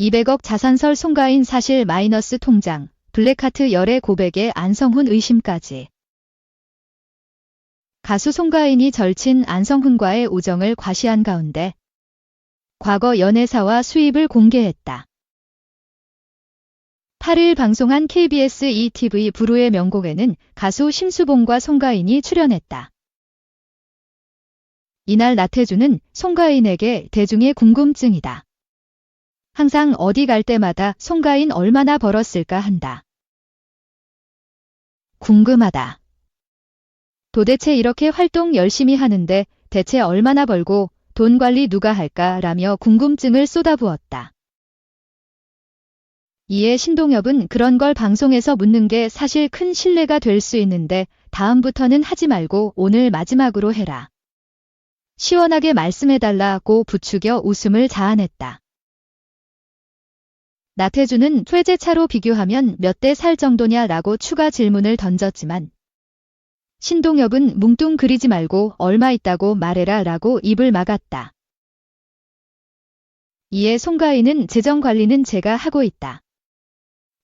200억 자산설 송가인 사실 마이너스 통장, 블랙하트 열애 고백에 안성훈 의심까지. 가수 송가인이 절친 안성훈과의 우정을 과시한 가운데 과거 연애사와 수입을 공개했다. 8일 방송한 KBS ETV 부루의 명곡에는 가수 심수봉과 송가인이 출연했다. 이날 나태주는 송가인에게 대중의 궁금증이다. 항상 어디 갈 때마다 송가인 얼마나 벌었을까 한다. 궁금하다. 도대체 이렇게 활동 열심히 하는데 대체 얼마나 벌고 돈 관리 누가 할까 라며 궁금증을 쏟아부었다. 이에 신동엽은 그런 걸 방송에서 묻는 게 사실 큰 신뢰가 될 수 있는데 다음부터는 하지 말고 오늘 마지막으로 해라. 시원하게 말씀해달라고 부추겨 웃음을 자아냈다. 나태주는 퇴제차로 비교하면 몇 대 살 정도냐라고 추가 질문을 던졌지만 신동엽은 뭉뚱 그리지 말고 얼마 있다고 말해라 라고 입을 막았다. 이에 송가인은 재정 관리는 제가 하고 있다.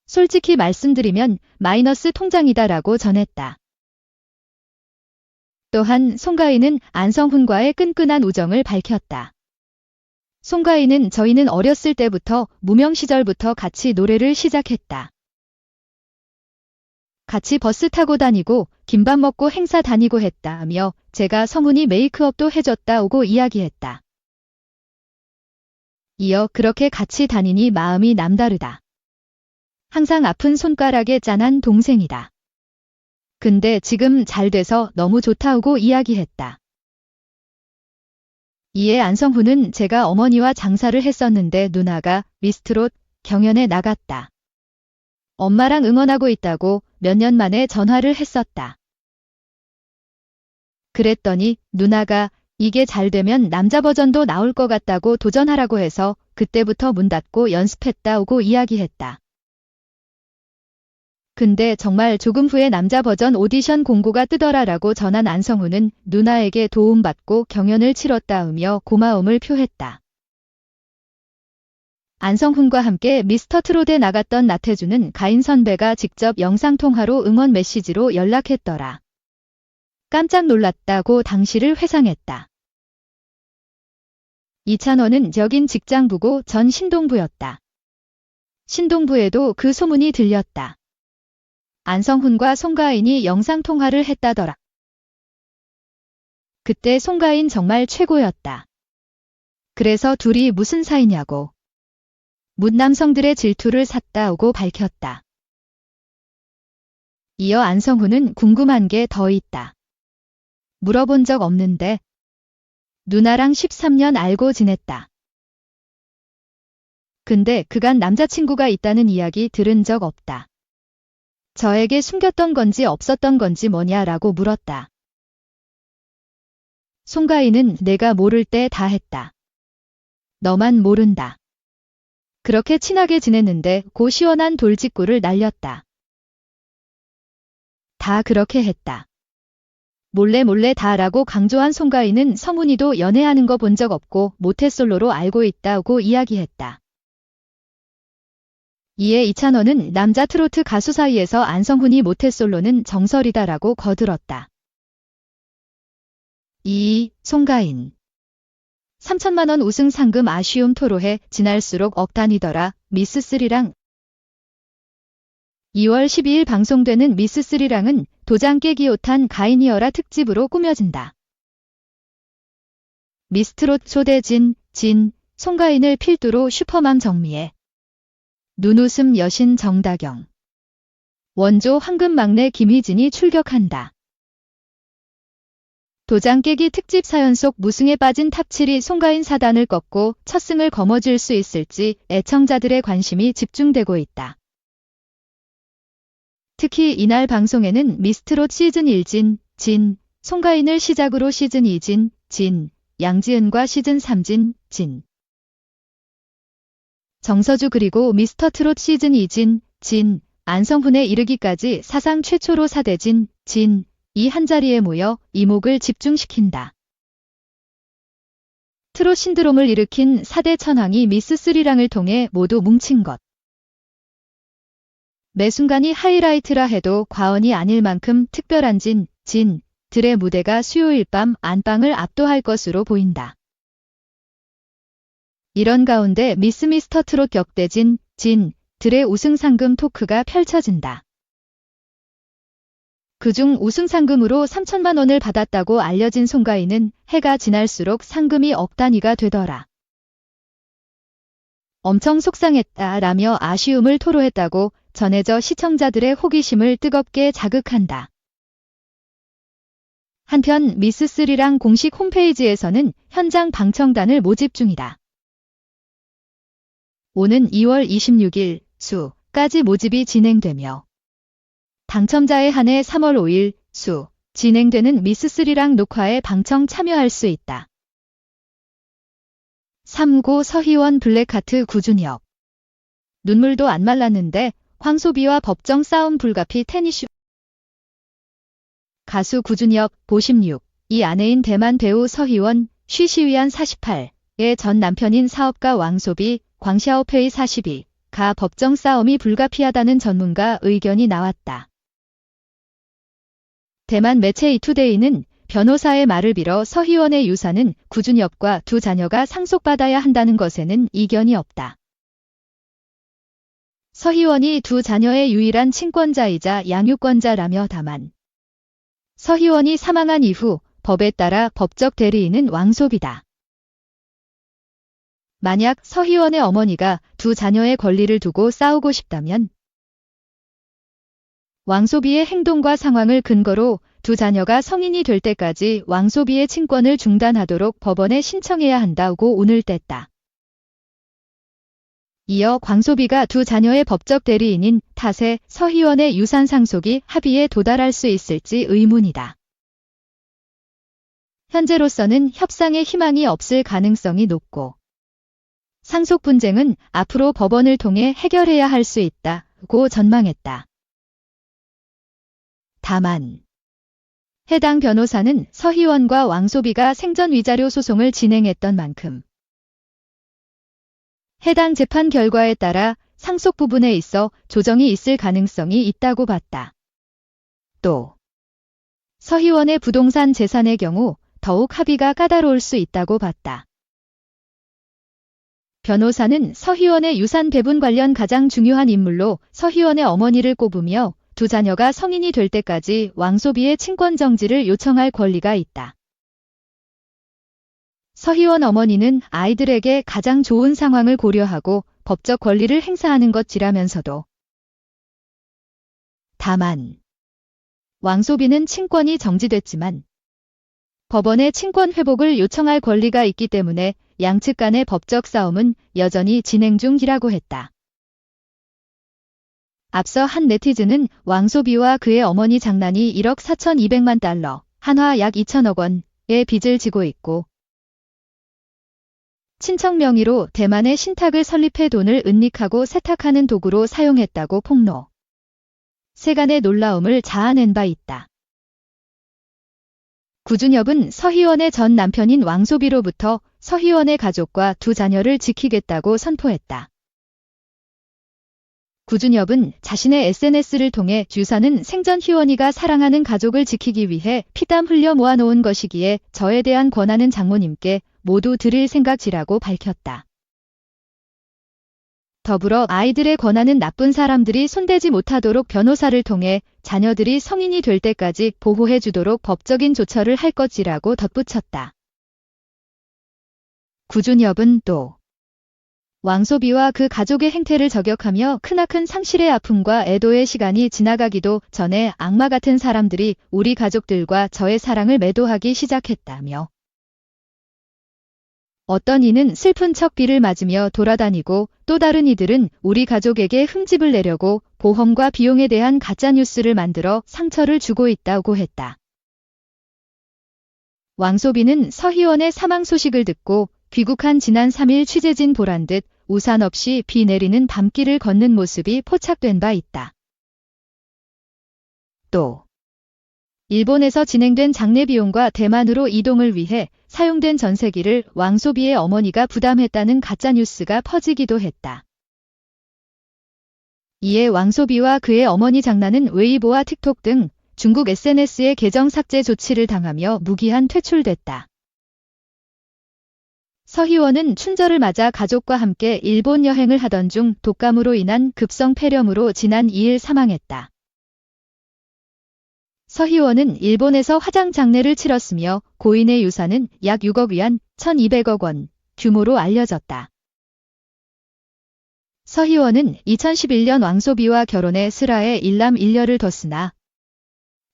솔직히 말씀드리면 마이너스 통장이다 라고 전했다. 또한 송가인은 안성훈과의 끈끈한 우정을 밝혔다. 송가인은 저희는 어렸을 때부터 무명 시절부터 같이 노래를 시작했다. 같이 버스 타고 다니고 김밥 먹고 행사 다니고 했다며 제가 성훈이 메이크업도 해줬다 오고 이야기했다. 이어 그렇게 같이 다니니 마음이 남다르다. 항상 아픈 손가락에 짠한 동생이다. 근데 지금 잘 돼서 너무 좋다고 이야기했다. 이에 안성훈은 제가 어머니와 장사를 했었는데 누나가 미스트롯 경연에 나갔다. 엄마랑 응원하고 있다고 몇 년 만에 전화를 했었다. 그랬더니 누나가 이게 잘 되면 남자 버전도 나올 것 같다고 도전하라고 해서 그때부터 문 닫고 연습했다 오고 이야기했다. 근데 정말 조금 후에 남자 버전 오디션 공고가 뜨더라라고 전한 안성훈은 누나에게 도움받고 경연을 치렀다으며 고마움을 표했다. 안성훈과 함께 미스터 트롯에 나갔던 나태주는 가인 선배가 직접 영상통화로 응원 메시지로 연락했더라. 깜짝 놀랐다고 당시를 회상했다. 이찬원은 여긴 직장부고 전 신동부였다. 신동부에도 그 소문이 들렸다. 안성훈과 송가인이 영상통화를 했다더라. 그때 송가인 정말 최고였다. 그래서 둘이 무슨 사이냐고. 문남성들의 질투를 샀다고 밝혔다. 이어 안성훈은 궁금한 게 더 있다. 물어본 적 없는데 누나랑 13년 알고 지냈다. 근데 그간 남자친구가 있다는 이야기 들은 적 없다. 저에게 숨겼던 건지 없었던 건지 뭐냐라고 물었다. 송가인은 내가 모를 때 다 했다. 너만 모른다. 그렇게 친하게 지냈는데 고 시원한 돌직구를 날렸다. 다 그렇게 했다. 몰래 몰래 다라고 강조한 송가인은 성훈이도 연애하는 거 본 적 없고 모태솔로로 알고 있다고 이야기했다. 이에 이찬원은 남자 트로트 가수 사이에서 안성훈이 모태솔로는 정설이다라고 거들었다. 2. 송가인 3천만원 우승 상금 아쉬움 토로해 지날수록 억 단위더라 미스3랑 2월 12일 방송되는 미스3랑은 도장 깨기 오탄 가인이어라 특집으로 꾸며진다. 미스트롯 초대진, 진, 송가인을 필두로 슈퍼맘 정미애 눈웃음 여신 정다경. 원조 황금 막내 김희진이 출격한다. 도장 깨기 특집 사연 속 무승에 빠진 탑7이 송가인 사단을 꺾고 첫 승을 거머쥘 수 있을지 애청자들의 관심이 집중되고 있다. 특히 이날 방송에는 미스트롯 시즌 1진, 진, 송가인을 시작으로 시즌 2진, 진, 양지은과 시즌 3진, 진. 정서주 그리고 미스터 트롯 시즌 2진, 진, 안성훈에 이르기까지 사상 최초로 사대진, 진, 이 한자리에 모여 이목을 집중시킨다. 트로 신드롬을 일으킨 4대 천황이 미스 스리랑을 통해 모두 뭉친 것. 매 순간이 하이라이트라 해도 과언이 아닐 만큼 특별한 진, 진, 들의 무대가 수요일 밤 안방을 압도할 것으로 보인다. 이런 가운데 미스 미스터 트롯 격대진, 진, 들의 우승 상금 토크가 펼쳐진다. 그중 우승 상금으로 3천만 원을 받았다고 알려진 송가인은 해가 지날수록 상금이 억 단위가 되더라. 엄청 속상했다 라며 아쉬움을 토로했다고 전해져 시청자들의 호기심을 뜨겁게 자극한다. 한편 미스 스리랑 공식 홈페이지에서는 현장 방청단을 모집 중이다. 오는 2월 26일 수까지 모집이 진행되며 당첨자에 한해 3월 5일 수 진행되는 미스 스리랑 녹화에 방청 참여할 수 있다. 3고 서희원 블랙하트 구준혁. 눈물도 안 말랐는데 황소비와 법정 싸움 불가피 테니슈. 가수 구준혁 보십육. 이 아내인 대만 배우 서희원 쉬시위안 48의 전 남편인 사업가 왕소비 광샤오페이 42, 가 법정 싸움이 불가피하다는 전문가 의견이 나왔다. 대만 매체 이투데이는 변호사의 말을 빌어 서희원의 유산은 구준혁과 두 자녀가 상속받아야 한다는 것에는 이견이 없다. 서희원이 두 자녀의 유일한 친권자이자 양육권자라며 다만 서희원이 사망한 이후 법에 따라 법적 대리인은 왕소비다. 만약 서희원의 어머니가 두 자녀의 권리를 두고 싸우고 싶다면 왕소비의 행동과 상황을 근거로 두 자녀가 성인이 될 때까지 왕소비의 친권을 중단하도록 법원에 신청해야 한다고 오늘 뗐다. 이어 광소비가 두 자녀의 법적 대리인인 탓에 서희원의 유산 상속이 합의에 도달할 수 있을지 의문이다. 현재로서는 협상에 희망이 없을 가능성이 높고 상속 분쟁은 앞으로 법원을 통해 해결해야 할 수 있다고 전망했다. 다만 해당 변호사는 서희원과 왕소비가 생전 위자료 소송을 진행했던 만큼 해당 재판 결과에 따라 상속 부분에 있어 조정이 있을 가능성이 있다고 봤다. 또 서희원의 부동산 재산의 경우 더욱 합의가 까다로울 수 있다고 봤다. 변호사는 서희원의 유산 배분 관련 가장 중요한 인물로 서희원의 어머니를 꼽으며 두 자녀가 성인이 될 때까지 왕소비의 친권 정지를 요청할 권리가 있다. 서희원 어머니는 아이들에게 가장 좋은 상황을 고려하고 법적 권리를 행사하는 것이라면서도 다만 왕소비는 친권이 정지됐지만 법원의 친권 회복을 요청할 권리가 있기 때문에 양측 간의 법적 싸움은 여전히 진행 중이라고 했다. 앞서 한 네티즌은 왕소비와 그의 어머니 장난이 1억 4,200만 달러, 한화 약 2천억 원의 빚을 지고 있고 친척 명의로 대만의 신탁을 설립해 돈을 은닉하고 세탁하는 도구로 사용했다고 폭로. 세간의 놀라움을 자아낸 바 있다. 구준엽은 서희원의 전 남편인 왕소비로부터 서희원의 가족과 두 자녀를 지키겠다고 선포했다. 구준엽은 자신의 SNS를 통해 유사는 생전 희원이가 사랑하는 가족을 지키기 위해 피땀 흘려 모아놓은 것이기에 저에 대한 권한은 장모님께 모두 드릴 생각이라고 밝혔다. 더불어 아이들의 권한은 나쁜 사람들이 손대지 못하도록 변호사를 통해 자녀들이 성인이 될 때까지 보호해 주도록 법적인 조처를 할 것이라고 덧붙였다. 구준엽은 또 왕소비와 그 가족의 행태를 저격하며 크나큰 상실의 아픔과 애도의 시간이 지나가기도 전에 악마 같은 사람들이 우리 가족들과 저의 사랑을 매도하기 시작했다며 어떤 이는 슬픈 척 비를 맞으며 돌아다니고 또 다른 이들은 우리 가족에게 흠집을 내려고 보험과 비용에 대한 가짜뉴스를 만들어 상처를 주고 있다고 했다. 왕소비는 서희원의 사망 소식을 듣고 귀국한 지난 3일 취재진 보란 듯 우산 없이 비 내리는 밤길을 걷는 모습이 포착된 바 있다. 또 일본에서 진행된 장례 비용과 대만으로 이동을 위해 사용된 전세기를 왕소비의 어머니가 부담했다는 가짜 뉴스가 퍼지기도 했다. 이에 왕소비와 그의 어머니 장난은 웨이보와 틱톡 등 중국 SNS의 계정 삭제 조치를 당하며 무기한 퇴출됐다. 서희원은 춘절을 맞아 가족과 함께 일본 여행을 하던 중 독감으로 인한 급성 폐렴으로 지난 2일 사망했다. 서희원은 일본에서 화장 장례를 치렀으며 고인의 유산은 약 6억 위안 1200억 원 규모로 알려졌다. 서희원은 2011년 왕소비와 결혼해 슬하에 일남 일녀를 뒀으나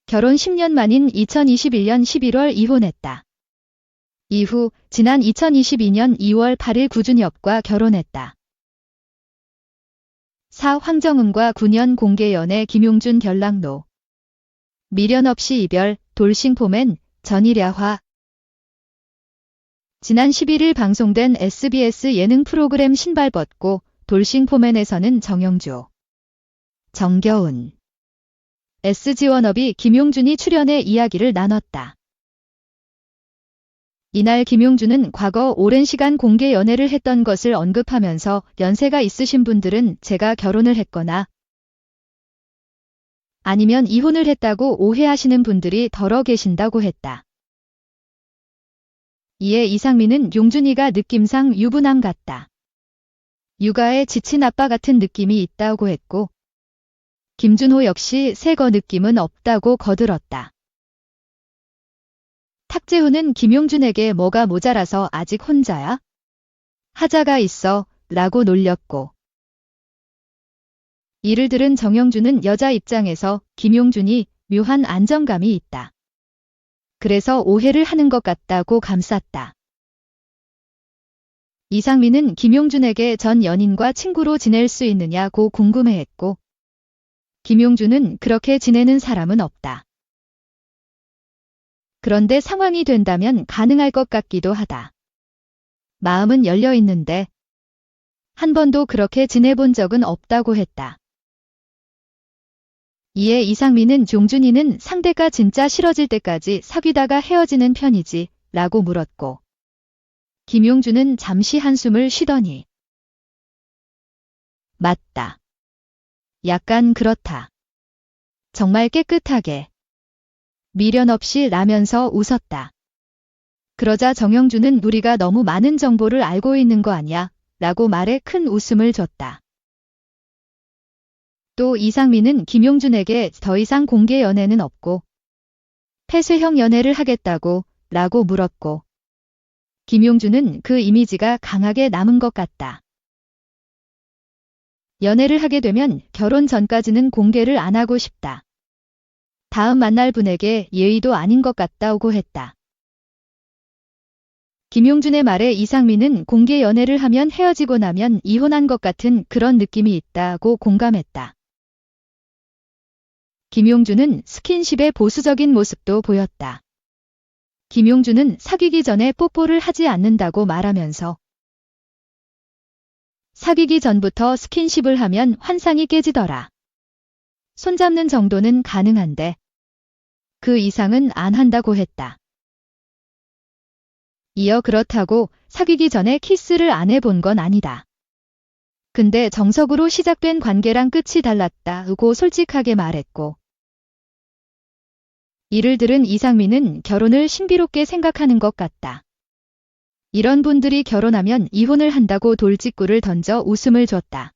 결혼 10년 만인 2021년 11월 이혼했다. 이후 지난 2022년 2월 8일 구준엽과 결혼했다. 사 황정음과 9년 공개 연애 김용준 결락로 미련 없이 이별 돌싱포맨 전일야화 지난 11일 방송된 SBS 예능 프로그램 신발 벗고 돌싱포맨에서는 정영주, 정겨운, SG워너비 김용준이 출연해 이야기를 나눴다. 이날 김용준은 과거 오랜 시간 공개 연애를 했던 것을 언급하면서 연세가 있으신 분들은 제가 결혼을 했거나 아니면 이혼을 했다고 오해하시는 분들이 덜어 계신다고 했다. 이에 이상민은 용준이가 느낌상 유부남 같다. 육아에 지친 아빠 같은 느낌이 있다고 했고, 김준호 역시 새거 느낌은 없다고 거들었다. 탁재훈은 김용준에게 뭐가 모자라서 아직 혼자야? 하자가 있어 라고 놀렸고 이를 들은 정영준은 여자 입장에서 김용준이 묘한 안정감이 있다. 그래서 오해를 하는 것 같다고 감쌌다. 이상민은 김용준에게 전 연인과 친구로 지낼 수 있느냐고 궁금해했고 김용준은 그렇게 지내는 사람은 없다. 그런데 상황이 된다면 가능할 것 같기도 하다. 마음은 열려 있는데 한 번도 그렇게 지내본 적은 없다고 했다. 이에 이상민은 종준이는 상대가 진짜 싫어질 때까지 사귀다가 헤어지는 편이지 라고 물었고 김용준은 잠시 한숨을 쉬더니 맞다. 약간 그렇다. 정말 깨끗하게 미련 없이 라면서 웃었다. 그러자 정영준은 우리가 너무 많은 정보를 알고 있는 거 아니야? 라고 말에 큰 웃음을 줬다. 또 이상민은 김용준에게 더 이상 공개 연애는 없고 폐쇄형 연애를 하겠다고 라고 물었고 김용준은 그 이미지가 강하게 남은 것 같다. 연애를 하게 되면 결혼 전까지는 공개를 안 하고 싶다. 다음 만날 분에게 예의도 아닌 것 같다고 했다. 김용준의 말에 이상민은 공개 연애를 하면 헤어지고 나면 이혼한 것 같은 그런 느낌이 있다고 공감했다. 김용준은 스킨십의 보수적인 모습도 보였다. 김용준은 사귀기 전에 뽀뽀를 하지 않는다고 말하면서 사귀기 전부터 스킨십을 하면 환상이 깨지더라. 손잡는 정도는 가능한데 그 이상은 안 한다고 했다. 이어 그렇다고 사귀기 전에 키스를 안 해본 건 아니다. 근데 정석으로 시작된 관계랑 끝이 달랐다고 솔직하게 말했고 이를 들은 이상민은 결혼을 신비롭게 생각하는 것 같다. 이런 분들이 결혼하면 이혼을 한다고 돌직구를 던져 웃음을 줬다.